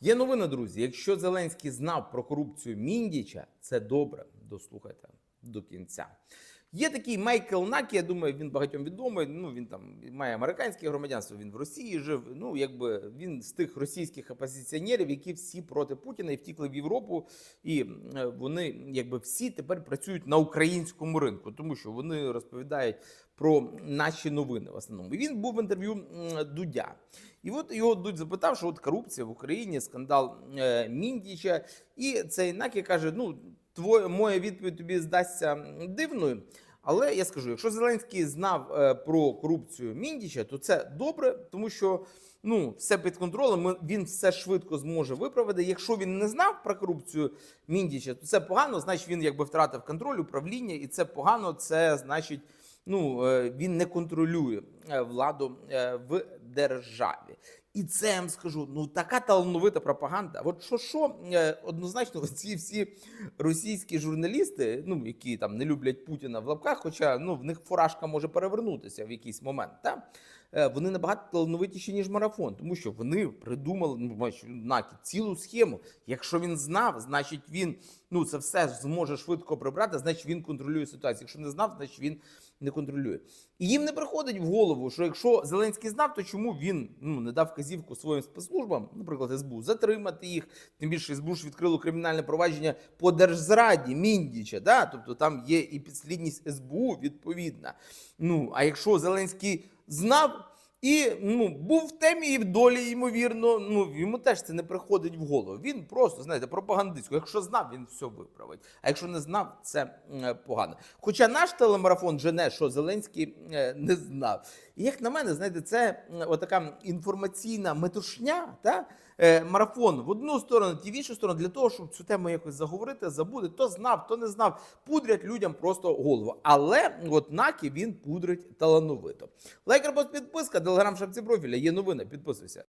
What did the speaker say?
Є новина, друзі. Якщо Зеленський знав про корупцію Міндіча, це добре. Дослухайте до кінця. Є такий Майкл Накі, я думаю, він багатьом відомий. Ну він там має американське громадянство. Він в Росії жив. Ну якби він з тих російських опозиціонерів, які всі проти Путіна і втікли в Європу, і е, вони якби всі тепер працюють на українському ринку, тому що вони розповідають про наші новини в основному. І він був в інтерв'ю Дудя. І от його Дудь запитав, що от корупція в Україні, скандал е, Міндіча. І цей Накі каже: ну, твоя моя відповідь тобі здасться дивною. Але я скажу, якщо Зеленський знав е, про корупцію Міндіча, то це добре, тому що ну все під контролем. Він все швидко зможе виправити. Якщо він не знав про корупцію Міндіча, то це погано, значить він якби втратив контроль, управління, і це погано. Це значить, ну е, він не контролює е, владу в державі. І це я вам скажу, ну така талановита пропаганда. От що що е, однозначно, ці всі російські журналісти, ну які там не люблять Путіна в лапках, хоча ну в них фуражка може перевернутися в якийсь момент. Та? Е, Вони набагато талановитіші, ніж марафон, тому що вони придумали ну, Накі, цілу схему. Якщо він знав, значить він ну це все зможе швидко прибрати, значить він контролює ситуацію. Якщо не знав, значить він не контролює. І їм не приходить в голову, що якщо Зеленський знав, то чому він ну не дав вказівку своїм спецслужбам, наприклад, СБУ, затримати їх. Тим більше СБУ ж відкрило кримінальне провадження по держзраді Міндіча. Да? Тобто там є і підслідність СБУ відповідна. Ну а якщо Зеленський знав. І ну був в темі і в долі, ймовірно. Ну йому теж це не приходить в голову. Він просто знаєте пропагандистсько. Якщо знав, він все виправить. А якщо не знав, це м, погано. Хоча наш телемарафон жене, що Зеленський е, не знав. І як на мене, знаєте, це отака інформаційна метушня, та е, марафон в одну сторону, ті в іншу сторону, для того, щоб цю тему якось заговорити, забути. То знав, то не знав. Пудрять людям просто голову. Але от Накі він пудрить талановито. Лайк, репост, підписка, телеграм шапці профіля. Є новини. Підписуйся.